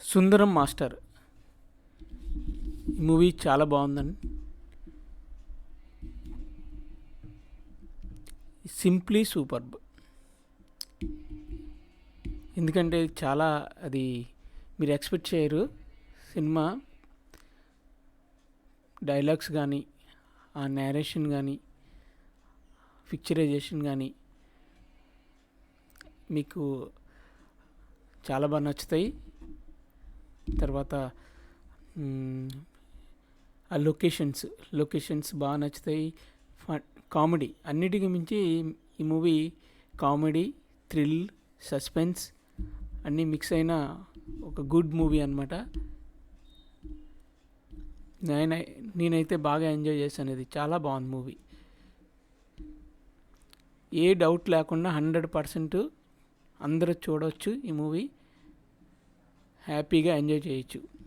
సుందరం master. Movie చాలా బాగుందండి. Simply superb. ఎందుకంటే చాలా అది మీరు ఎక్స్పెక్ట్ చేయరు. సినిమా డైలాగ్స్ కానీ ఆ నేరేషన్ కానీ పిక్చరైజేషన్ కానీ మీకు చాలా బాగా నచ్చుతాయి. తర్వాత ఆ లొకేషన్స్ లొకేషన్స్ బాగా నచ్చుతాయి. కామెడీ అన్నిటికీ మించి ఈ మూవీ కామెడీ థ్రిల్ సస్పెన్స్ అన్నీ మిక్స్ అయిన ఒక గుడ్ మూవీ అనమాట నేను నేనైతే బాగా ఎంజాయ్ చేశాను. ఇది చాలా బాగుంది మూవీ. ఏ డౌట్ లేకుండా హండ్రెడ్ పర్సెంట్ అందరూ చూడవచ్చు ఈ మూవీ. హ్యాపీగా ఎంజాయ్ చేయొచ్చు.